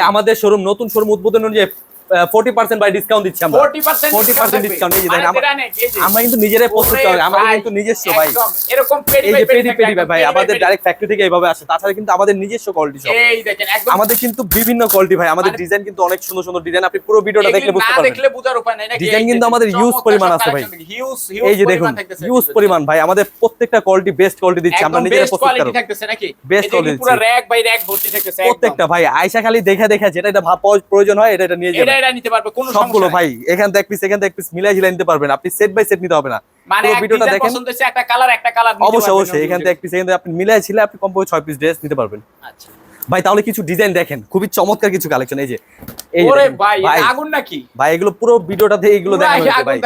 আমাদের শোরুম নতুন শোরুম উদ্বোধন অনুযায়ী ফোর্টি পার্সেন্ট বাই ডিসকাউন্ট দিচ্ছি আমরা। 40% ফোর্টি পার্সেন্ট ডিসকাউন্ট এই যে দেখেন আমরা- মানে কিন্তু নিজেরাই প্রস্তুত করি আমাদের কিন্তু নিজস্ব ভাই। এরকম এই যে পেডি পেডি ভাই আমাদের ডাইরেক্ট ফ্যাক্টরি থেকে এইভাবে আসে তাছাড়া কিন্তু আমাদের নিজস্ব কোয়ালিটি সব এই দেখেন আমাদের কিন্তু বিভিন্ন কোয়ালিটি ভাই আমাদের মানে- ডিজাইন কিন্তু অনেক সুন্দর সুন্দর ডিজাইন আপনি পুরো ভিডিওটা দেখলে বুঝতে পারবেন। দেখলে বোঝার উপায় নাই Design কিন্তু আমাদের চমৎকার পরিমাণ আছে ভাই। এই যে দেখুন ইউজ পরিমাণ ভাই আমাদের প্রত্যেকটা কোয়ালিটি বেস্ট কোয়ালিটি দিচ্ছি আমরা একদম নিজেরা প্রস্তুত করি থাকতেছে নাকি? যে quality পুরো র‍্যাক বাই র‍্যাক ভর্তি থাকতেছে প্রত্যেকটা ভাই আয়সা খালি দেখে দেখে যেটা এটা ভাব প্রয়োজন হয় এটা এটা নিয়ে যাবেন। এটা নিতে পারবে কোনো সবগুলো সমস্যা। ভাই এখান থেকে এক পিস এখান থেকে এক পিস মিলাই ঝিলাই নিতে পারবেন। আপনি সেট বাই সেট নিতে হবে না। মানে ভিডিওটা দেখেন। পছন্দ হচ্ছে একটা কালার একটা কালার অবশ্যই অবশ্যই এখান থেকে এক পিস এখান থেকে আপনি মিলাই ছিলে আপনি কমপক্ষে 6 পিস ড্রেস নিতে পারবেন। আচ্ছা। ভাই তাহলে কিছু ডিজাইন দেখেন। খুবই চমৎকার কিছু কালেকশন এই যে ভাই ভাই আগুন নাকি? ভাই এগুলো পুরো ভিডিওটাতে এগুলো দেখানো ভাই।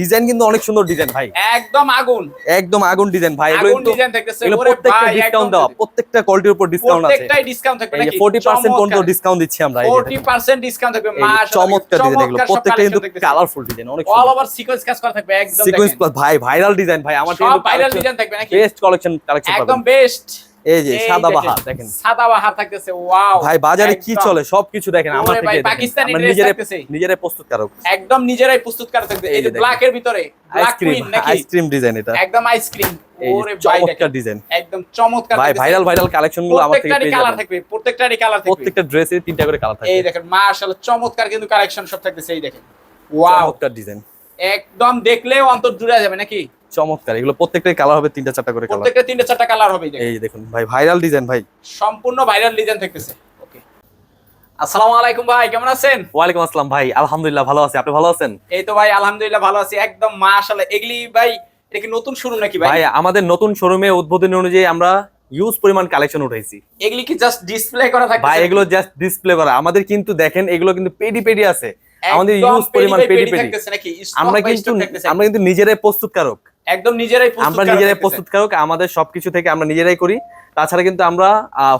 ডিজাইন কিন্তু অনেক সুন্দর ডিজাইন ভাই। একদম আগুন। একদম আগুন ডিজাইন ভাই এগুলো কিন্তু ডিজাইন থাকতেছে এগুলো ওরে প্রত্যেকটা ডিসকাউন্ট প্রত্যেকটা কোয়ালিটির উপর ডিসকাউন্ট আছে। প্রত্যেকটাই ডিসকাউন্ট থাকবে নাকি? 40% পর্যন্ত ডিসকাউন্ট দিচ্ছি আমরা এই যে দেখেন। 40% ডিসকাউন্ট থাকবে এই চমৎকার ডিজাইন এগুলো প্রত্যেকটা কিন্তু কালারফুল ডিজাইন অনেক অল ওভার সিকোয়েন্স কাজ করা থাকবে একদম সিকোয়েন্স প্লাস ভাই ভাইরাল ডিজাইন ভাই আমার ভাইরাল ডিজাইন থাকবে নাকি? বেস্ট কালেকশন কালেকশন একদম বেস্ট এই যে সাদা বাহার দেখেন। সাদা বাহার থাকতেছে ওয়াও ভাই বাজারে কি একদম। চলে? সবকিছু দেখেন আমার থেকে পাকিস্তানি নিজেরাই থাকতেছে। নিজেরাই প্রস্তুত কারক একদম নিজেরাই প্রস্তুত করা থাকবে এই যে ব্ল্যাক এর ভিতরে আইসক্রিম নাকি? আইসক্রিম ডিজাইন এটা। একদম আইসক্রিম চমৎকার ডিজাইন একদম চমৎকার ভাই ভাইরাল ভাইরাল কালেকশনগুলো আমার থেকে পেয়ে কালার থাকবে প্রত্যেকটারই কালার থাকবে। প্রত্যেকটা ড্রেসে তিনটা করে কালার থাকবে। এই দেখেন মাশাআল্লাহ চমৎকার কিন্তু কালেকশন সব থাকতেছে এই দেখেন। ওয়াও চমৎকার ডিজাইন একদম দেখলেও অন্তর জুড়ে যাবে নাকি? চমৎকার। এগুলো প্রত্যেকটাই কালার হবে তিনটা চারটা করে কালার প্রত্যেকটা তিনটা চারটা কালার হবে এই দেখুন। ভাই ভাইরাল ডিজাইন ভাই। সম্পূর্ণ ভাইরাল ডিজাইন থাকতেছে। ওকে আসসালামু আলাইকুম ভাই কেমন আছেন? ওয়ালাইকুম আসসালাম ভাই আলহামদুলিল্লাহ ভালো আছি। আপনি ভালো আছেন? এই তো ভাই আলহামদুলিল্লাহ ভালো আছি। একদম মাশাআল্লাহ। এগুলি ভাই এটা কি নতুন শুরু নাকি ভাই? ভাই আমাদের নতুন শোরুমে উদ্বোধনী অনুযায়ী আমরা ইউজ পরিমাণ কালেকশন উঠাইছি। এগুলি কি জাস্ট ডিসপ্লে করা থাকে ভাই এগুলো জাস্ট ডিসপ্লে করা। আমাদের কিন্তু দেখেন এগুলো কিন্তু পেডি পেডি আছে। আমাদের ইউজ পরিমাণ পেডি পেডি আমরা কিন্তু। আমরা কিন্তু নিজেরাই প্রস্তুতকারক। একদম নিজেরাই আমরা নিজেরাই। প্রস্তুতকারক আমাদের সবকিছু থেকে আমরা নিজেরাই করি। তাছাড়া কিন্তু আমরা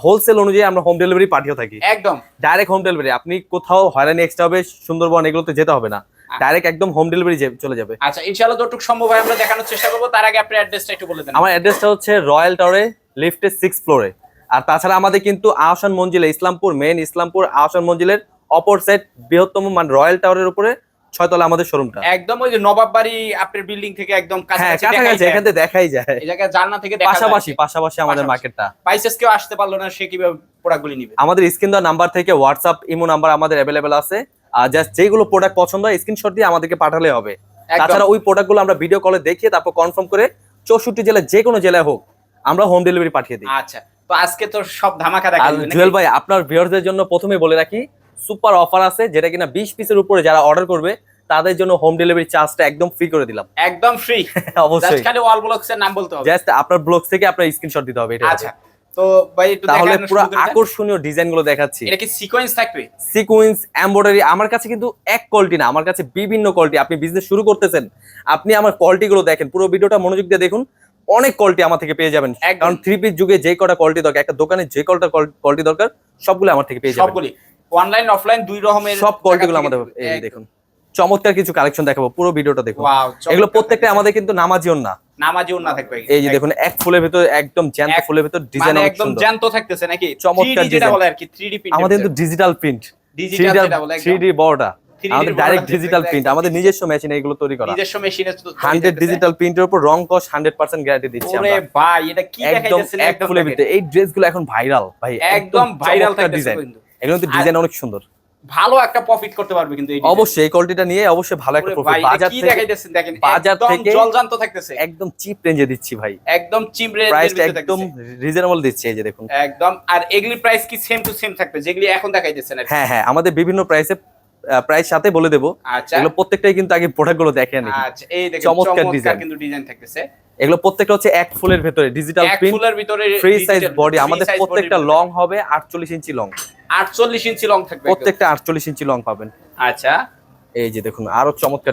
হোলসেল অনুযায়ী আমরা হোম ডেলিভারি পাঠিয়ে থাকি। একদম। ডাইরেক্ট হোম ডেলিভারি আপনি কোথাও হয়রানি এক্সট্রা হবে সুন্দরবন এগুলোতে যেতে হবে না। ডাইরেক্ট একদম হোম ডেলিভারি চলে যাবে। আচ্ছা ইনশাআল্লাহ যতটুকু সম্ভব হয় আমরা দেখানোর চেষ্টা করব। তার আগে আপনি অ্যাড্রেসটা একটু বলে দেন। আমার অ্যাড্রেসটা হচ্ছে রয়্যাল টাওয়ারে লিফটের সিক্স ফ্লোরে আর তাছাড়া আমাদের কিন্তু আহসান মঞ্জিলে ইসলামপুর মেন ইসলামপুর আহসান মঞ্জিলের অপর সাইড বৃহত্তম মানে রয়্যাল টাওয়ারের উপরে ছয়তলা আমাদের শোরুমটা একদম ওই যে নবাব বাড়ি আপনার বিল্ডিং থেকে একদম হ্যাঁ কাছাকাছি। এখান থেকে দেখাই যায়। এই জায়গায় জানলা থেকে পাশাপাশি পাশাপাশি আমাদের মার্কেটটা পাইসেস কেউ আসতে পারল না সে কীভাবে প্রোডাক্টগুলি নিবে? আমাদের স্ক্রিন দেওয়া নাম্বার থেকে হোয়াটসঅ্যাপ ইমো নাম্বার আমাদের অ্যাভেলেবেল আছে। আর জাস্ট যেগুলো প্রোডাক্ট পছন্দ হয় স্ক্রিনশট দিয়ে আমাদেরকে পাঠালে হবে। তাছাড়া ওই প্রোডাক্টগুলো আমরা ভিডিও কলে দেখিয়ে তারপর কনফার্ম করে চৌষট্টি জেলা যে কোনো জেলায় হোক আমরা হোম ডেলিভারি পাঠিয়ে দিই। আচ্ছা তো আজকে তো সব ধামাকা দেখা? জুয়েল ভাই আপনার ভিউয়ারদের জন্য প্রথমে বলে রাখি সুপার অফার আছে যেটা কিনা বিশ পিসের উপরে যারা অর্ডার করবে তাদের জন্য হোম ডেলিভারি চার্জটা একদম ফ্রি করে দিলাম। একদম ফ্রি অবশ্যই। খালি ওয়াল ব্লকস এর নাম বলতে হবে। জাস্ট আপনার ব্লক থেকে আপনার স্ক্রিনশট দিতে হবে এটা আচ্ছা তো ভাই একটু তাহলে পুরো। আকর্ষণীয় ডিজাইনগুলো দেখাচ্ছি। এটা কি সিকোয়েন্স থাকবে? সিকুয়েন্স এমব্রয়ডারি আমার কাছে কিন্তু এক কোয়ালিটি না আমার কাছে বিভিন্ন কোয়ালিটি আপনি বিজনেস শুরু করতেছেন আপনি আমার কোয়ালিটি গুলো দেখেন। পুরো ভিডিওটা মনোযোগ দিয়ে দেখুন অনেক কোয়ালিটি আমার থেকে পেয়ে যাবেন। কারণ থ্রি পিস যুগে যে কটা কোয়ালিটি দরকার একটা দোকানে যে কটা কোয়ালিটি দরকার সবগুলো আমার থেকে পেয়ে যাবেন। সবগুলি। অনলাইন অফলাইন দুই রকমের সব কোয়ালিটি গুলো আমাদের এই দেখুন। চমৎকার কিছু কালেকশন দেখাবো পুরো ভিডিওটা দেখুন। এগুলো প্রত্যেকটা আমাদের কিন্তু নামাজিও না। নামাজিও না থাকবে। এই যে দেখুন এক ফুলের ভিতর একদম জ্যান্ত ফুলের ভিতর ডিজাইন মানে একদম জ্যান্ত থাকতেছে নাকি? চমৎকার যেটা বলে আর কি 3D প্রিন্ট আমাদের কিন্তু ডিজিটাল প্রিন্ট ডিজিটাল যেটা বলে থ্রি একদম ডি বড়টা 3D আমাদের ডাইরেক্ট ডিজিটাল প্রিন্ট আমাদের নিজস্ব মেশিনে এগুলো তৈরি করা। নিজস্ব মেশিনে হান্ড্রেড ডিজিটাল প্রিন্টের উপর রং কস হান্ড্রেড পার্সেন্ট গ্যারান্টি দিচ্ছি ওরে ভাই এটা কি একদম এক ফুলের ভিতরে। এই ড্রেসগুলো এখন ভাইরাল ভাই একদম ভাইরাল থাকতেছে ডিজাইন কিন্তু। এগুলো কিন্তু ডিজাইন অনেক সুন্দর। ভালো একটা প্রফিট করতে পারবে কিন্তু এই অবশ্যই এই কোয়ালিটিটা নিয়ে অবশ্যই ভালো একটা প্রফিট বাজার থেকে দেখাইতেছেন দেখেন বাজার থেকে- জলজান্ত থাকতেছে। একদম চিপ রেঞ্জে দিচ্ছি ভাই। একদম চিম রেঞ্জের প্রাইসটা ভিতরে একদম রিজনেবল দিচ্ছি এই যে দেখুন। একদম আর এগুলি প্রাইস কি সেম টু সেম থাকবে? যেগুলি এখন দেখাইতেছেন হ্যাঁ হ্যাঁ আমাদের বিভিন্ন প্রাইসে প্রাইস সাথে বলে দেবো। আচ্ছা। এগুলো প্রত্যেকটাই কিন্তু আগে প্রোডাক্টগুলো দেখেন আচ্ছা এই দেখেন চমৎকার design। কিন্তু ডিজাইন থাকতেছে। এগুলো প্রত্যেকটা হচ্ছে এক ফুলের ভেতরে ডিজিটাল প্রিন্ট ফুলের ভিতরে ফ্রি সাইজ বডি আমাদের প্রত্যেকটা লং হবে আটচল্লিশ ইঞ্চি লং 48 ইঞ্চি লং থাকবে প্রত্যেকটা আটচল্লিশ ইঞ্চি লং পাবেন। আচ্ছা। এই যে দেখুন আরও চমৎকার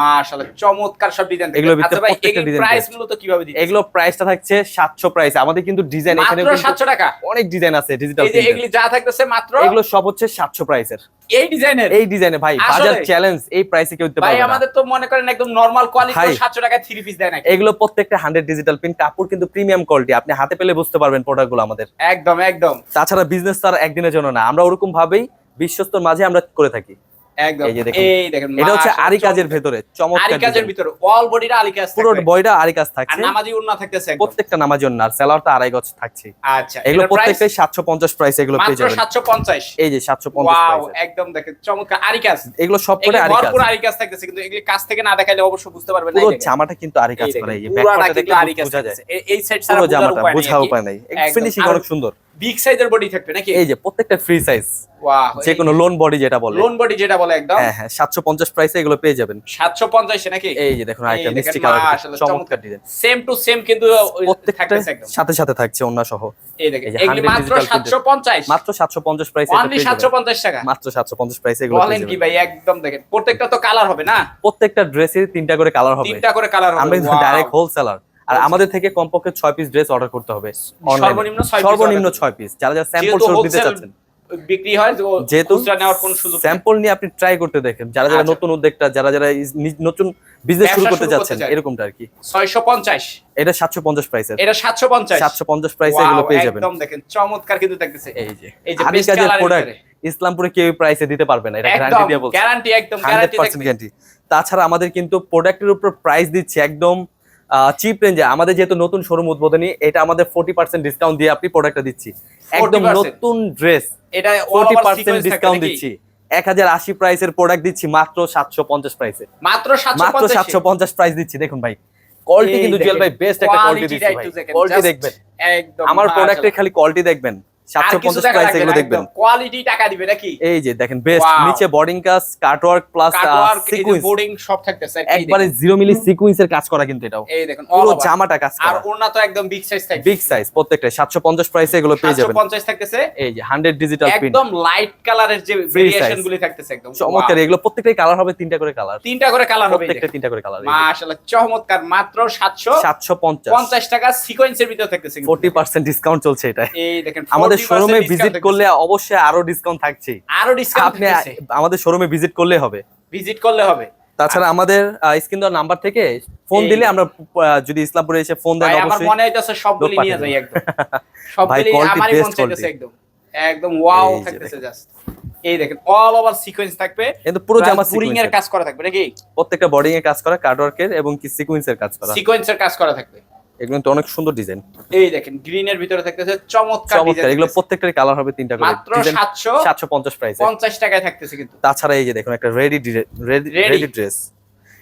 মাশাআল্লাহ চমৎকার সব ডিজাইন আচ্ছা প্রত্যেকটা এগুলো প্রাইস মূলত কীভাবে দিচ্ছেন? এগুলো প্রাইসটা থাকছে সাতশো প্রাইস আমাদের কিন্তু ডিজাইন এখানে মাত্র 700 টাকা? অনেক ডিজাইন আছে ডিজিটাল এই যে এগুলি যা থাকতেছে মাত্র? এগুলো সব হচ্ছে প্রাইসের এই ডিজাইনের এই ডিজাইনে ভাই বাজার চ্যালেঞ্জ এই প্রাইসে কেউ দিতে পারবে না। আমাদের তো মনে করেন একদম নরমাল কোয়ালিটি ভাই। 700 টাকায় 3 পিস দেয় নাকি এগুলো প্রত্যেকটা হান্ড্রেড ডিজিটাল প্রিন্ট কাপড় কিন্তু প্রিমিয়াম কোয়ালিটি আপনি হাতে পেলে বুঝতে পারবেন প্রোডাক্টগুলো আমাদের। একদম একদম। তাছাড়া বিজনেস তো আর একদিনের জন্য না আমরা ওরকম ভাবেই বিশ্বস্তর মাঝে আমরা করে থাকি। একদম। এই যে দেখুন। এই দেখেন এটা হচ্ছে আরি কাজের চমৎকার। ভেতরে আরি চমৎকার কাজের ভিতরে অল বডিটা আরি কাজ পুরো থাকবে। আরি কাজ আর নামাজি উন্না থাকতেছে প্রত্যেকটা নামাজ জন্য আর সেলার আড়াই গজ থাকছে। আচ্ছা এগুলো প্রত্যেকটাই প্রাইস পেয়ে মাত্র 750 এই যে সাতশো পঞ্চাশ ওয়াও একদম দেখেন চমৎকার আরি কাজ এগুলো সব করে আরি কাজ ভরপুর আরি কাজ থাকতেছে কিন্তু এগুলি কাজ থেকে না দেখাইলে অবশ্য বুঝতে পারবেন না পুরো জামাটা কিন্তু আরি কাজ করা এই যে দেখলে বোঝা যায়। এই- সাইড বোঝা উপায় নাই। ফিনিশিং অনেক সুন্দর। বিগ সাইজের বডি থাকবে নাকি? এই যে প্রত্যেকটা ফ্রি সাইজ ওয়াও যে কোনো লোন বডি যেটা বলে। লোন বডি যেটা বলে একদম? হ্যাঁ হ্যাঁ সাতশো পঞ্চাশ প্রাইসে এগুলো পেয়ে যাবেন। 750 নাকি? এই যে দেখুন আরেকটা মিষ্টি কালার চমৎকার ডিজাইন সেম টু সেম কিন্তু থাকতেছে একদম সাথে সাথে থাকছে সহ। এই দেখেন এই যে এগুলি 100 মাত্র 750 মাত্র সাতশো পঞ্চাশ প্রাইসে অনলি 750 টাকা। মাত্র সাতশো পঞ্চাশ প্রাইসে এগুলো বলেন কি ভাই একদম দেখেন প্রত্যেকটা তো কালার হবে না? প্রত্যেকটা ড্রেসের তিনটা করে কালার হবে। তিনটা করে কালার হবে আমরা ডাইরেক্ট হোলসেলার আর আমাদের থেকে কমপক্ষে ছয় পিস ড্রেস অর্ডার করতে হবে সর্বনিম্ন ছয় পিস যারা যারা স্যাম্পল দিতে চাচ্ছেন। বিক্রি হয় যেহেতু। স্যাম্পল নিয়ে আপনি ট্রাই করতে দেখেন। যারা যারা আচ্ছা। নতুন উদ্যোক্তা যারা যারা নতুন বিজনেস শুরু করতে যাচ্ছেন এরকমটা আর কি। 650 এটা সাতশো পঞ্চাশ প্রাইসের এটা 750 সাতশো পঞ্চাশ প্রাইসে এগুলো পেয়ে যাবেন। একদম দেখেন চমৎকার কিন্তু দেখতেছে। এই যে এই যে আদি best কাজের colour এর। প্রোডাক্ট ইসলামপুরে কেউ প্রাইসে দিতে পারবে না এটা গ্যারান্টি দিয়ে বলছি। গ্যারান্টি একদম হান্ড্রেড গ্যারান্টি পার্সেন্ট গ্যারান্টি তাছাড়া আমাদের কিন্তু প্রোডাক্টের উপর প্রাইস দিচ্ছে একদম চিপ রেঞ্জে আমাদের যেহেতু নতুন শোরুম উদ্বোধনী এটা আমাদের ফোর্টি পার্সেন্ট ডিসকাউন্ট দিয়ে আপনি প্রোডাক্টটা দিচ্ছি। একদম নতুন ড্রেস এটা ফোর্টি পার্সেন্ট ডিসকাউন্ট দিচ্ছি। এক হাজার আশি প্রাইসের প্রোডাক্ট দিচ্ছি মাত্র সাতশো পঞ্চাশ প্রাইসে মাত্র মাত্র সাতশো পঞ্চাশ প্রাইস দিচ্ছি দেখুন ভাই। কোয়ালিটি কিন্তু জুয়েল ভাই বেস্ট একটা কোয়ালিটি দিচ্ছি কোয়ালিটি দেখবেন। একদম আমার প্রোডাক্টের খালি কোয়ালিটি দেখবেন। সাতশো পঞ্চাশ প্রাইস এগুলো দেখবেন। কোয়ালিটি টাকা দিবে নাকি? এই যে দেখেন বেস্ট নিচে বোর্ডিং কাজ কাটওয়ার্ক প্লাস কাটওয়ার্ক এই যে সিকুয়েন্স বোর্ডিং সব থাকতেছে একবারে জিরো মিলি সিকুয়েন্সের কাজ করা কিন্তু এটাও। এই দেখেন পুরো জামাটা কাজ আর ওড়না তো একদম বিগ সাইজ থাকবে বিগ সাইজ প্রত্যেকটা সাতশো পঞ্চাশ প্রাইসে এগুলো পেয়ে যাবেন। 750 থাকতেছে। এই যে হান্ড্রেড ডিজিটাল প্রিন্ট একদম লাইট কালারের যে ভেরিয়েশন গুলি থাকতেছে একদম। চমৎকার এগুলো প্রত্যেকটাই কালার হবে তিনটা করে কালার তিনটা করে কালার হবে প্রত্যেকটা তিনটা করে কালার মাশাআল্লাহ চমৎকার মাত্র 750 সাতশো পঞ্চাশ। টাকা সিকোয়েন্সের ভিতরে থাকতেছে কিন্তু। ফোর্টি পার্সেন্ট ডিসকাউন্ট চলছে এটা এই দেখেন আমাদের 40% শোরুমে ভিজিট করলে অবশ্যই আরও ডিসকাউন্ট থাকছে। আরও ডিসকাউন্ট আপনি আমাদের শোরুমে ভিজিট করলে হবে। ভিজিট করলে হবে। তাছাড়া আমাদের স্ক্রিন দেওয়ার নাম্বার থেকে ফোন দিলে আমরা যদি ইসলামপুরে এসে ফোন দেন ভাই আমার অবশ্যই মনে হইতাছে সবগুলি লোক নিয়ে যাই একদম। সবগুলি আমারই মন চাইতেছে একদম। একদম ওয়াও থাকতেছে জাস্ট এই দেখেন অল ওভার সিকোয়েন্স থাকবে। কিন্তু পুরো জামা বুরিং এর। কাজ করা থাকবে নাকি? প্রত্যেকটা বডিং এর কাজ করা কাটওয়ার্কের এবং কি সিকুয়েন্সের কাজ করা। সিকোয়েন্সের কাজ করা থাকবে। এগুলো কিন্তু অনেক সুন্দর ডিজাইন এই দেখেন গ্রিন এর ভিতরে থাকতেছে চমৎকার চমৎকার ডিজাইন এগুলো প্রত্যেকটার কালার হবে তিনটা করে মাত্র ডিজাইন 750 সাতশো পঞ্চাশ প্রাইসে টাকায় থাকতেছে কিন্তু তাছাড়া এই যে দেখুন একটা ready ready Ready। Ready dress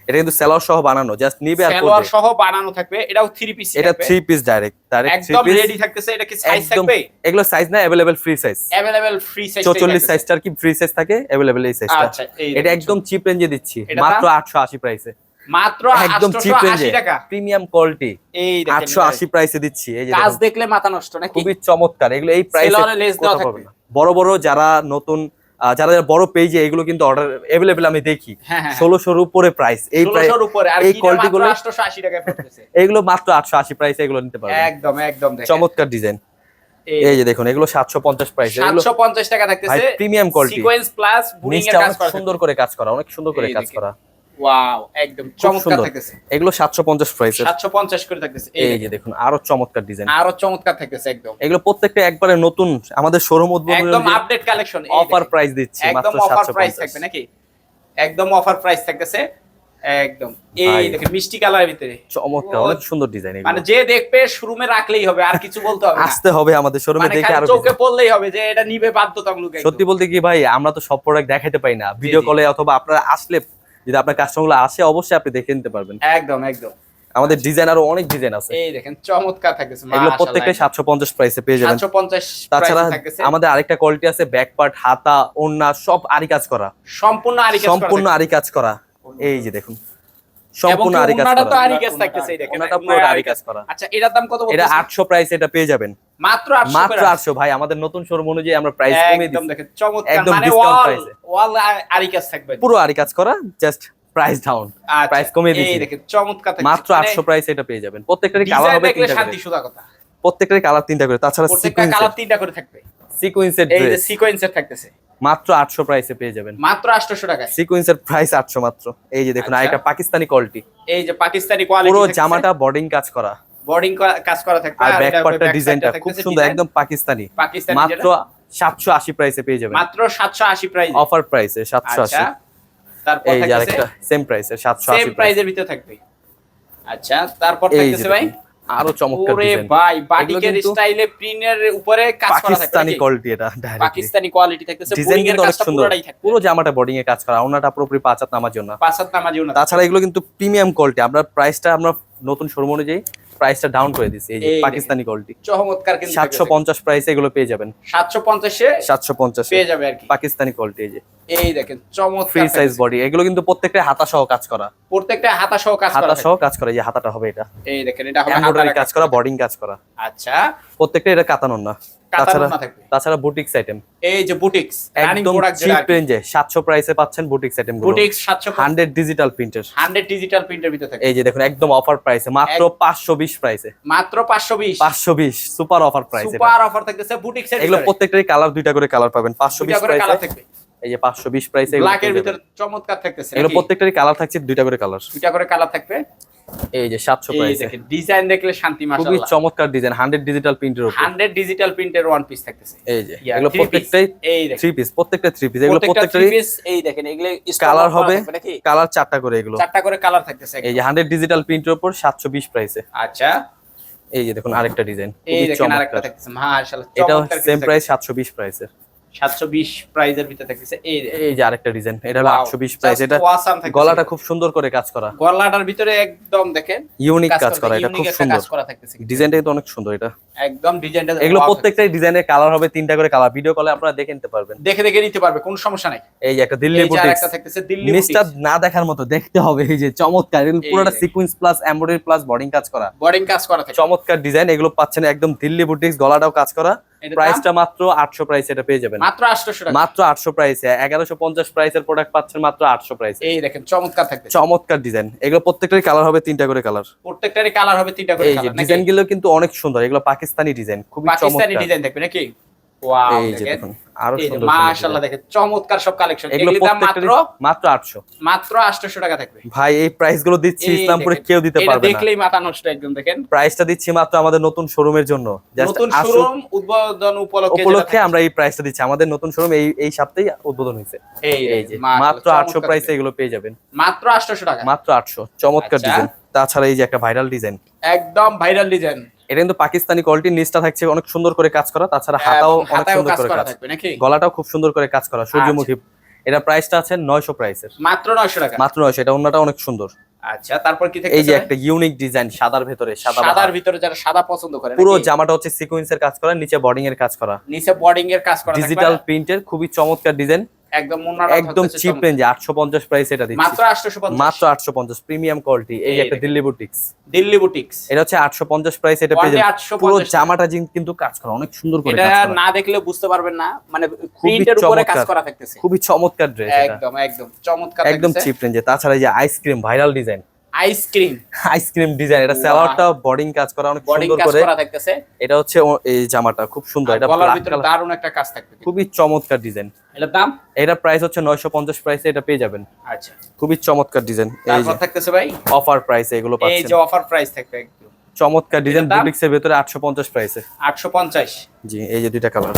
এটা কিন্তু সেলার সহ বানানো জাস্ট নিবে আর সালোয়ার পরবে সহ বানানো থাকবে এটাও থ্রি পিস এটা three piece direct direct three একদম পিস রেডি থাকতেছে এটা কি সাইজ একদম থাকবে এগুলো সাইজ না available free size available free size 44 সাইজটার কি ফ্রি সাইজ থাকে अवेलेबल এই সাইজটা আচ্ছা এই এটা একদম চিপ রেঞ্জে দিচ্ছি এটা মাত্র দাম? 880 প্রাইসে মাত্র একদম চিপ 880 রেঞ্জে টাকা প্রিমিয়াম কোয়ালিটি এই দেখেন 880 প্রাইসে দিচ্ছি এই যে কাজ দেখুন, দেখলে মাথা নষ্ট নাকি খুবই চমৎকার এগুলো এই প্রাইসে সেলরে লেস দেওয়া থাকবে। বড় বড় যারা নতুন আহ, যারা যারা বড় পেজে এগুলো কিন্তু অর্ডার अवेलेबल আমি দেখি হ্যাঁ হ্যাঁ ষোলোশোর উপরে প্রাইস এই প্রাইস 1600 উপরে আর এই কি quality মাত্র গুলো- 880 টাকায় পড়তেছে এগুলো মাত্র আটশো আশি প্রাইসে এগুলো নিতে পারবেন একদম একদম দেখেন চমৎকার ডিজাইন এই এই যে দেখুন এগুলো সাতশো পঞ্চাশ প্রাইস এগুলো 750 টাকা ভাই থাকতেছে premium quality sequence plus burying এর নিচটা কাজ অনেক করা সুন্দর করে কাজ করা অনেক সুন্দর করে এই কাজ দেখেন। করা ওয়াও একদম চমৎকার থাকতেছে। এগুলো সাতশো পঞ্চাশ 750 করে থাকতেছে। এই এই যে দেখুন আরও চমৎকার ডিজাইন আরও চমৎকার থাকতেছে একদম। এগুলো প্রত্যেকটা একবারে নতুন আমাদের শোরুম উদ্বোধন একদম আপডেট কালেকশন অফার প্রাইস দিচ্ছি একদম অফার প্রাইস থাকবে নাকি? একদম অফার প্রাইস থাকতেছে। একদম। এই দেখেন মিষ্টি কালারের ভিতরে। চমৎকার অনেক সুন্দর ডিজাইন মানে যে দেখবে শোরুমে রাখলেই হবে আর কিছু বলতে হবে আসতে হবে আমাদের শোরুমে মানে দেখে চোখে পড়লেই হবে যে এটা নিবে বাধ্যতামূলক সত্যি বলতে কি ভাই আমরা তো সব প্রোডাক্ট দেখাতে পাই না। ভিডিও কলে অথবা আপনারা আসলে যদি আপনার কাস্টমারগুলো আসে অবশ্যই আপনি দেখে নিতে পারবেন। একদম একদম। আমাদের ডিজাইন আরও অনেক ডিজাইন আছে। এই দেখেন চমৎকার থাকতেছে এগুলো প্রত্যেকটাই সাতশো পঞ্চাশ প্রাইসে পেয়ে যাবেন। 750 তাছাড়া আমাদের আরেকটা কোয়ালিটি আছে ব্যাক পার্ট হাতা ওড়না সব আরি কাজ করা। সম্পূর্ণ আরি কাজ সম্পূর্ণ আরি কাজ করা। এই যে দেখুন সম্পূর্ণ আরি কাজ ওড়নাটা তো করা। আরি কাজ থাকতেছে এই দেখেন ওড়নাটা পুরো আরি কাজ করা। আচ্ছা এটার দাম কত এটা বলতেছে আটশো প্রাইস এটা পেয়ে যাবেন। মাত্র 800 মাত্র করে আটশো ভাই আমাদের নতুন শোরুম অনুযায়ী আমরা প্রাইস কমিয়ে একদম দেখেন চমৎকার। মানে ওয়াল ওয়াল আরি কাজ থাকবে। পুরো আরি কাজ করা জাস্ট প্রাইস ডাউন আচ্ছা, price কমিয়ে এই দেখেন চমৎকার মাত্র আটশো প্রাইস এটা পেয়ে যাবেন। প্রত্যেকটারই কালার হবে তিনটা শান্তি সুদা কথা। প্রত্যেকটারই কালার তিনটা করে তাছাড়া প্রত্যেকটা কালার তিনটা করে থাকবে। সিকোয়েন্সের এই যে সিকোয়েন্সের থাকতেছে। মাত্র প্রাইসে পেয়ে যাবেন। মাত্র 800 টাকায়। সিকোয়েন্সের প্রাইস আটশো মাত্র। এই যে দেখুন আচ্ছা। আরেকটা পাকিস্তানি কোয়ালিটি এই যে পাকিস্তানি কোয়ালিটি পুরো জামাটা বর্ডিং কাজ করা। বোর্ডিং কাজ করা থাকবে। আর আর ব্যাক পার্টটা ডিজাইনটা খুব সুন্দর একদম পাকিস্তানি। পাকিস্তানি মাত্র যেটা, সাতশো আশি প্রাইসে পেয়ে যাবেন। মাত্র 780 প্রাইস অফার প্রাইসে সাতশো আচ্ছা আশি তারপর এই আরেকটা সেম প্রাইসে সাতশো সেম আশি প্রাইজের ভিতরে থাকবে। আচ্ছা তারপর থাকতেছে ভাই? আরও চমৎকার ওরে ডিজাইন ভাই বাটিকের স্টাইলে প্রিন্টের উপরে কাজ করা থাকবে পাকিস্তানি কোয়ালিটি এটা পাকিস্তানি কোয়ালিটি থাকতেছে ডিজাইন কিন্তু অনেক সুন্দর। পুরো জামাটা বোর্ডিং এ কাজ করা ওনাটা পুরোপুরি পাঁচ হাত নামার জন্য। পাঁচ হাত নামাজি উনা তাছাড়া এগুলো কিন্তু প্রিমিয়াম কোয়ালিটি আমরা প্রাইসটা আমরা নতুন শোরুম অনুযায়ী প্রাইসটা ডাউন করে দিছি এই যে পাকিস্তানি কোয়ালিটি চমৎকার কিন্তু সাতশো পঞ্চাশ প্রাইসে এগুলো পেয়ে যাবেন। সাতশো পঞ্চাশে সাতশো পঞ্চাশ পেয়ে যাবে আর কি। পাকিস্তানি কোয়ালিটি এই যে। এই দেখেন চমৎকার ফ্রি সাইজ বডি এগুলো কিন্তু প্রত্যেকটা হাতা সহ কাজ করা। প্রত্যেকটা হাতা সহ কাজ করা হাতা সহ কাজ করা এই হাতাটা হবে এটা। এই দেখেন এটা হবে কাজ করা বডিং কাজ করা। আচ্ছা। প্রত্যেকটা এটা কাতানোর না। তাছাড়া তাছাড়া বুটিক্স আইটেম এই যে বুটিক্স একদম চিপ রেঞ্জে সাতশো প্রাইসে পাচ্ছেন বুটিক্স আইটেমগুলো। বুটিক্স সাতশো হান্ড্রেড ডিজিটাল প্রিন্টের হান্ড্রেড ডিজিটাল প্রিন্টের ভিতরে থাকবে। এই যে দেখুন একদম অফার প্রাইসে মাত্র পাঁচশো বিশ প্রাইসে মাত্র পাঁচশো বিশ। পাঁচশো বিশ super offer price super offer থাকতেছে বুটিক্স এর এগুলো প্রত্যেকটারই কালার দুইটা করে কালার পাবেন। পাঁচশো বিশ দুইটা করে কালার প্রাইসে এই যে পাঁচশো বিশ প্রাইসে ব্ল্যাক এর ভিতরে চমৎকার থাকতেছে এগুলো প্রত্যেকটারই কালার থাকছে দুইটা করে কালার দুইটা করে কালার থাকবে। এই যে সাতশো এই দেখেন ডিজাইন দেখলে শান্তি খুবই চমৎকার ডিজাইন হান্ড্রেড ডিজিটাল প্রিন্টের উপর। হান্ড্রেড ডিজিটাল প্রিন্টের ওয়ান পিস থাকতেছে। এই যে এগুলো প্রত্যেকটাই এই দেখেন। থ্রি পিস প্রত্যেকটা থ্রি পিস এগুলো প্রত্যেকটা প্রত্যেকটারই three এই দেখেন এগুলো কালার হবে কালার চারটা করে এগুলো। চারটা করে কালার থাকতেছে এই যে হান্ড্রেড ডিজিটাল প্রিন্টের উপর সাতশো বিশ প্রাইসে আচ্ছা। এই যে দেখুন আরেকটা ডিজাইন এই দেখেন আরেকটা থাকতেছে মাশাআল্লাহ এটাও সেম প্রাইস সাতশো বিশ প্রাইসের সাতশো বিশ প্রাইজের ভিতরে থাকতেছে। এই এই যে আরেকটা ডিজাইন এটা হলো Wow, আটশো বিশ প্রাইস এটা গলাটা খুব সুন্দর করে কাজ করা। গলাটার ভিতরে একদম দেখেন ইউনিক কাজ করা করা এটা unique খুব সুন্দর। কাজ করা থাকতেছে। ডিজাইনটা কিন্তু অনেক সুন্দর এটা। একদম ডিজাইনটা এগুলো প্রত্যেকটাই ডিজাইনের কালার হবে তিনটা করে কালার ভিডিও কলে আপনারা দেখে নিতে পারবেন। দেখে দেখে নিতে পারবে কোনো সমস্যা নাই। এই যে একটা দিল্লি থাকতেছে দিল্লি না দেখার মতো দেখতে হবে এই যে চমৎকার। পুরোটা। সিকোয়েন্স প্লাস এমব্রয়ডারি প্লাস বডিং কাজ করা। বোর্ডিং কাজ করা থাকে চমৎকার ডিজাইন এগুলো পাচ্ছেন একদম দিল্লি বুটিক্স গলাটাও কাজ করা? প্রাইসটা মাত্র আটশো প্রাইস এটা পেয়ে যাবেন। মাত্র 800 টাকা। মাত্র আটশো প্রাইসে এগারোশো পঞ্চাশ প্রাইসের প্রোডাক্ট পাচ্ছেন মাত্র আটশো প্রাইসে এই দেখেন চমৎকার থাকবে। চমৎকার ডিজাইন এগুলো প্রত্যেকটারই কালার হবে তিনটা করে কালার প্রত্যেকটারই কালার হবে তিনটা করে কালার এই ডিজাইনগুলো কিন্তু অনেক সুন্দর। এগুলো পাকিস্তানি ডিজাইন খুবই পাকিস্তানি চমৎকার। ডিজাইন থাকবে নাকি? এই যে দেখুন। আরও সুন্দর মাশাআল্লাহ দেখেন চমৎকার সব কালেকশন এগুলো দাম মাত্র মাত্র আটশো। মাত্র 800 টাকা থাকবে। ভাই এই প্রাইসগুলো দিচ্ছি ইসলামপুরে কেউ দিতে পারবে না। দেখলেই মাথা নষ্ট একদম দেখেন। প্রাইসটা দিচ্ছি মাত্র আমাদের নতুন শোরুমের জন্য। নতুন শোরুম উদ্বোধন উপলক্ষে উপলক্ষে আমরা এই প্রাইসটা দিচ্ছি। আমাদের নতুন শোরুম এই এই সপ্তাহে উদ্বোধন হয়েছে। এই এই যে মাত্র আটশো প্রাইসে এগুলো পেয়ে যাবেন। মাত্র 800 টাকা। মাত্র আটশো চমৎকার আচ্ছা। ডিজাইন তাছাড়া এই যে একটা ভাইরাল ডিজাইন একদম ভাইরাল ডিজাইন এটা কিন্তু পাকিস্তানি কোয়ালিটির নিচটা থাকছে অনেক সুন্দর করে কাজ করা তাছাড়া হাতাও অনেক সুন্দর করে কাজ। থাকবে নাকি? গলাটাও খুব সুন্দর করে কাজ করা সূর্যমুখী। এটা প্রাইসটা আছে নয়শো প্রাইসের মাত্র 900 টাকা? মাত্র নয়শো এটা অন্যটা অনেক সুন্দর। আচ্ছা তারপর কি এই যে একটা ইউনিক ডিজাইন সাদার ভেতরে সাদা সাদার ভিতরে যারা সাদা পছন্দ করে পুরো জামাটা হচ্ছে সিকোয়েন্সের কাজ করা নিচে বডিং এর কাজ করা। নিচে বোর্ডিং এর কাজ করা ডিজিটাল প্রিন্টের খুবই চমৎকার ডিজাইন একদম একদম চিপ রেঞ্জে আটশো পঞ্চাশ প্রাইস এটা দিচ্ছি। মাত্র 850 মাত্র আটশো পঞ্চাশ প্রিমিয়াম কোয়ালিটি এই একটা দিল্লি বুটিক্স দিল্লি বুটিক্স এটা হচ্ছে আটশো পঞ্চাশ প্রাইস এটা পেয়ে যাবেন। পুরো জামাটা কিন্তু কাজ করা অনেক সুন্দর করে এটা কাজ করা। না দেখলে বুঝতে পারবেন না মানে প্রিন্টের উপরে কাজ করা থাকতেছে। খুবই চমৎকার ড্রেস একদম একদম চমৎকার একদম চিপ রেঞ্জে তাছাড়া এই যে ice cream viral design ice cream ice cream design এটা Wow. স্যালোয়ারটা বডিং কাজ করা অনেক সুন্দর কাজ করে। করা থাকতেছে এটা হচ্ছে এই জামাটা খুব সুন্দর এটা গলার ভিতরে দারুণ একটা কাজ থাকবে খুবই চমৎকার ডিজাইন এটার দাম? এটা প্রাইস হচ্ছে নয়শো পঞ্চাশ প্রাইসে এটা পেয়ে যাবেন। আচ্ছা। খুবই চমৎকার ডিজাইন এই যে থাকতেছে ভাই? অফার প্রাইসে এগুলো এই যে অফার প্রাইস থাকবে চমৎকার ডিজাইন? বুটিক্স এর ভেতরে আটশো পঞ্চাশ প্রাইসে 850 জি এই যে দুইটা কালার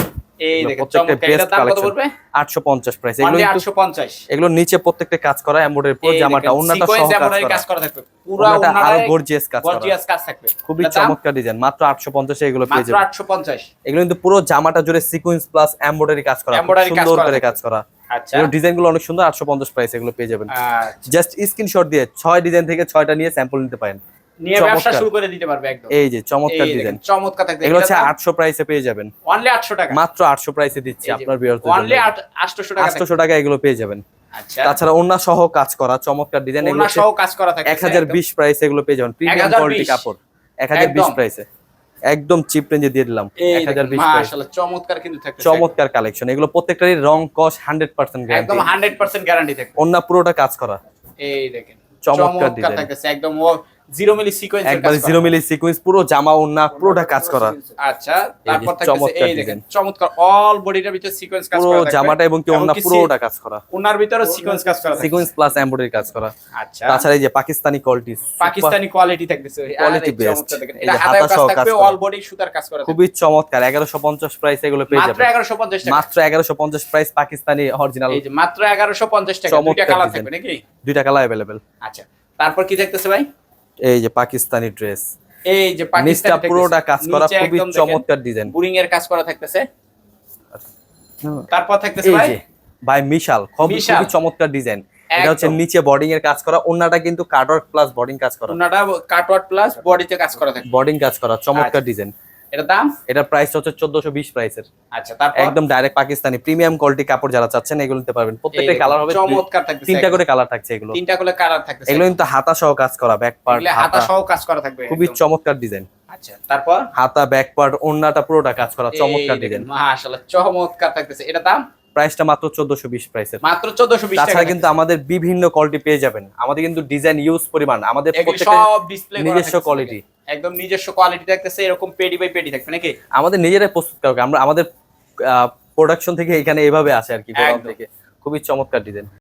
এই দেখেন প্রত্যেকটা পড়বে? আটশো পঞ্চাশ প্রাইস এগুলো 850 এগুলো নিচে প্রত্যেকটা কাজ করা এমব্রয়ডারি পুরো জামাটা অন্যটা সহ কাজ করা। থাকবে পুরো ওন্নাটা আরও গর্জিয়াস কাজ করা। গর্জিয়াস কাজ থাকবে। খুবই চমৎকার ডিজাইন মাত্র আটশো পঞ্চাশে এগুলো পেয়ে মাত্র যাবেন। 850 এগুলো কিন্তু পুরো জামাটা জুড়ে সিকোয়েন্স প্লাস এমব্রয়ডারি কাজ করা সুন্দর করে কাজ করা। আচ্ছা। এগুলো ডিজাইনগুলো অনেক সুন্দর আটশো পঞ্চাশ প্রাইস এগুলো পেয়ে যাবেন। আচ্ছা। জাস্ট স্ক্রিনশট দিয়ে ছয় ডিজাইন থেকে ছয়টা নিয়ে স্যাম্পল নিতে পারেন। নিয়ে ব্যবসা। শুরু করে দিতে পারবে একদম। এই যে চমৎকার ডিজাইন চমৎকার থাকবে। এগুলো হচ্ছে আটশো প্রাইসে পেয়ে যাবেন। অনলি 800 টাকা। মাত্র আটশো প্রাইসে দিচ্ছি আপনার বিয়ার অনলি 800 টাকা আটশোশো টাকা এগুলো পেয়ে যাবেন। আচ্ছা। তাছাড়া অন্য সহ কাজ করা চমৎকার ডিজাইন এগুলো ওনা সহ কাজ করা থাকে এক হাজার বিশ প্রাইসে এগুলো পেয়ে যাবেন। প্রিমিয়াম 1020 কোয়ালিটি কাপড়। এক হাজার বিশ একদম। প্রাইসে একদম চিপ রেঞ্জে দিয়ে দিলাম। এই এক হাজার বিশ মাশাআল্লাহ চমৎকার কিন্তু চমৎকার কালেকশন এগুলো প্রত্যেকটারই রং কস হান্ড্রেড পার্সেন্ট একদম গ্যারান্টি 100% গ্যারান্টি অন্য পুরোটা কাজ করা। এই দেখেন চমৎকার চমৎকার design। একদম জিরো মিলি সিকোয়েন্স একবার জিরো মিলি সিকুয়েন্স পুরো জামা ওন্না পুরোটা কাজ করা। আচ্ছা তারপর এই দেখেন চমৎকার অল বডিটার ভিতরে সিকোয়েন্স কাজ পুরো করা থাকবে জামাটা এবং কি ওন্না পুরোটা কাজ করা। ওনার ভিতরে সিকোয়েন্স কাজ করা সিকুয়েন্স প্লাস এমব্রয়ডারি কাজ করা। আচ্ছা। তাছাড়া এই যে পাকিস্তানি কোয়ালিটি পাকিস্তানি কোয়ালিটি থাকতেছে। দেখেন। এই এটা হাতা কাজ সহ কাজ থাকবে অল বডি সুতার কাজ করা খুবই চমৎকার। এগারোশো পঞ্চাশ প্রাইস এগুলো পেয়ে মাত্র যাবেন। 1150 টাকা। মাত্র এগারোশো পঞ্চাশ প্রাইস পাকিস্তানি অরিজিনাল এই যে মাত্র 1150 টাকা দুইটা কালার থাকবে নাকি? দুইটা কালার অ্যাভেলেবেল আচ্ছা তারপর কি দেখতেছে ভাই? এই যে পাকিস্তানি ড্রেস। এই যে নিচটা পুরোটা কাজ করা খুবই চমৎকার ডিজাইন বুরিং এর কাজ করা থাকতেছে। তারপর থাকতেছে ভাই? ভাই মিশাল খুবই চমৎকার ডিজাইন এটা হচ্ছে নিচে বডিং এর কাজ করা অন্যটা কিন্তু কাটওয়ার্ক প্লাস বোর্ডিং কাজ করা। ওনাটা কাটওয়ার্ড প্লাস বডিতে কাজ করা থাকে। বডিং কাজ করা চমৎকার আচ্ছা। ডিজাইন এটা দাম? এটার প্রাইস হচ্ছে চোদ্দশো বিশ প্রাইসের আচ্ছা তারপর? একদম ডাইরেক্ট পাকিস্তানি প্রিমিয়াম কোয়ালিটি কাপড় যারা চাচ্ছেন এগুলো নিতে পারবেন। প্রত্যেকটা কালার হবে চমৎকার থাকতেছে তিনটা করে কালার থাকছে এগুলো। তিনটা করে কালার থাকতেছে এগুলো কিন্তু হাতা সহ কাজ করা ব্যাক পার্ট হাতা। সহ কাজ করা থাকবে খুবই চমৎকার ডিজাইন আচ্ছা তারপর? হাতা ব্যাক পার্ট ওন্নাটা পুরোটা কাজ করা চমৎকার ডিজাইন মাশাআল্লাহ চমৎকার থাকতেছে। এটা দাম? প্রাইসটা মাত্র চোদ্দশো বিশ প্রাইসের মাত্র 1420 টাকা কিন্তু আমাদের বিভিন্ন কোয়ালিটি পেয়ে যাবেন। আমাদের কিন্তু ডিজাইন ইউজ পরিমাণ আমাদের প্রত্যেকটা নিজস্ব quality। একদম নিজস্ব কোয়ালিটি থাকতেছে এরকম পেডি বাই পেডি থাকবে নাকি? আমাদের নিজেরাই প্রস্তুত করা আমরা আমাদের প্রোডাকশন থেকে এখানে এভাবে আসে আর কি থেকে। খুবই চমৎকার ডিজাইন